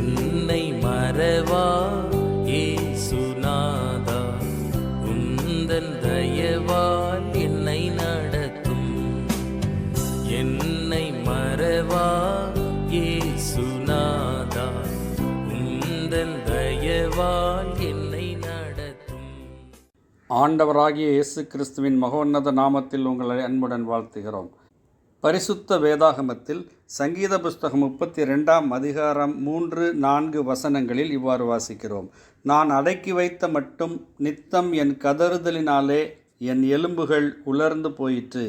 என்னை மறவா? ஏசுநாதா உந்தன் தயவால் என்னை நடத்தும். என்னை மறவா? ஏசுநாதா உந்தன் தயவால் என்னை நடத்தும். ஆண்டவராகிய இயேசு கிறிஸ்துவின் மகோன்னத நாமத்தில் உங்களை அன்புடன் வாழ்த்துகிறோம். பரிசுத்த வேதாகமத்தில் சங்கீத புஸ்தகம் முப்பத்தி ரெண்டாம் அதிகாரம் மூன்று நான்கு வசனங்களில் இவ்வாறு வாசிக்கிறோம். நான் அடக்கி வைத்த மட்டும் நித்தம் என் கதறுதலினாலே என் எலும்புகள் உலர்ந்து போயிற்று.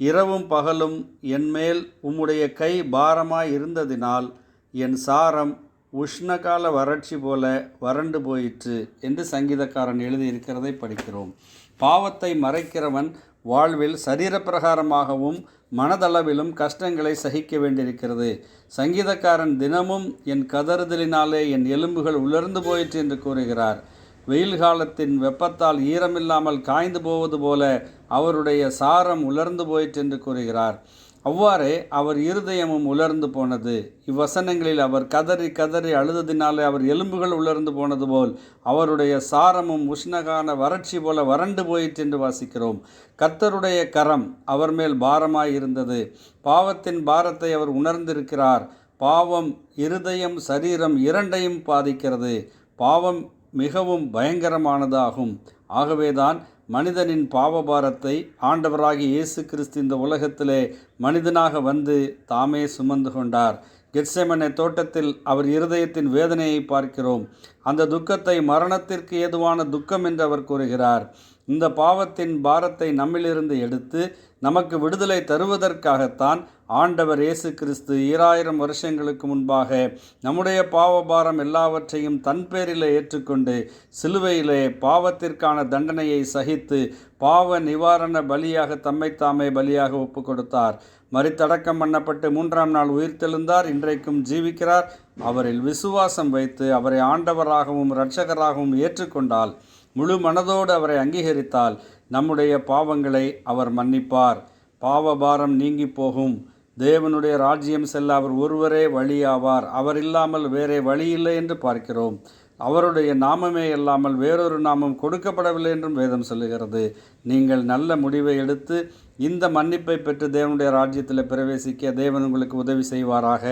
இரவும் பகலும் என்மேல் உம்முடைய கை பாரமாய் இருந்ததினால் என் சாரம் உஷ்ணகால வறட்சி போல வறண்டு போயிற்று என்று சங்கீதக்காரன் எழுதியிருக்கிறதை படிக்கிறோம். பாவத்தை மறைக்கிறவன் வாழ்வில் சரீரப்பிரகாரமாகவும் மனதளவிலும் கஷ்டங்களை சகிக்க வேண்டியிருக்கிறது. சங்கீதக்காரன் தினமும் என் கதறுதலினாலே என் எலும்புகள் உலர்ந்து போயிற்று என்று கூறுகிறார். வெயில் காலத்தின் வெப்பத்தால் ஈரமில்லாமல் காய்ந்து போவது போல அவருடைய சாரம் உலர்ந்து போயிற்று என்று கூறுகிறார். அவ்வாறே அவர் இருதயமும் உலர்ந்து போனது. இவ்வசனங்களில் அவர் கதறி கதறி அழுததினாலே அவர் எலும்புகள் உலர்ந்து போனது போல் அவருடைய சாரமும் உஷ்ணகான வறட்சி போல வறண்டு போயிற்று என்று வாசிக்கிறோம். கர்த்தருடைய கரம் அவர் மேல் பாரமாய் இருந்தது. பாவத்தின் பாரத்தை அவர் உணர்ந்திருக்கிறார். பாவம் இருதயம் சரீரம் இரண்டையும் பாதிக்கிறது. பாவம் மிகவும் பயங்கரமானதாகும். ஆகவேதான் மனிதனின் பாவபாரத்தை ஆண்டவராகிய இயேசு கிறிஸ்து இந்த உலகத்திலே மனிதனாக வந்து தாமே சுமந்து கொண்டார். கெட்செமனே தோட்டத்தில் அவர் இருதயத்தின் வேதனையை பார்க்கிறோம். அந்த துக்கத்தை மரணத்திற்கு ஏதுவான துக்கம் என்று அவர் கூறுகிறார். இந்த பாவத்தின் பாரத்தை நம்மிலிருந்து எடுத்து நமக்கு விடுதலை தருவதற்காகத்தான் ஆண்டவர் இயேசு கிறிஸ்து ஈராயிரம் வருஷங்களுக்கு முன்பாக நம்முடைய பாவபாரம் எல்லாவற்றையும் தன் பேரிலே ஏற்றுக்கொண்டு சிலுவையிலே பாவத்திற்கான தண்டனையை சகித்து பாவ நிவாரண பலியாக தம்மைத்தாமே பலியாக ஒப்பு கொடுத்தார். மறித்தடக்கம் பண்ணப்பட்டு மூன்றாம் நாள் உயிர்த்தெழுந்தார். இன்றைக்கும் ஜீவிக்கிறார். அவரில் விசுவாசம் வைத்து அவரை ஆண்டவராகவும் இரட்சகராகவும் ஏற்றுக்கொண்டால் முழு மனதோடு அவரை அங்கீகரித்தால் நம்முடைய பாவங்களை அவர் மன்னிப்பார். பாவபாரம் நீங்கி போகும். தேவனுடைய ராஜ்யம் செல்ல அவர் ஒருவரே வழியாவார். அவர் இல்லாமல் வேறே வழி இல்லை என்று பார்க்கிறோம். அவருடைய நாமமே இல்லாமல் வேறொரு நாமம் கொடுக்கப்படவில்லை என்றும் வேதம் சொல்லுகிறது. நீங்கள் நல்ல முடிவை எடுத்து இந்த மன்னிப்பை பெற்று தேவனுடைய ராஜ்யத்தில் பிரவேசிக்க தேவன் உங்களுக்கு உதவி செய்வாராக.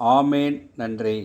ஆமேன். நன்றி.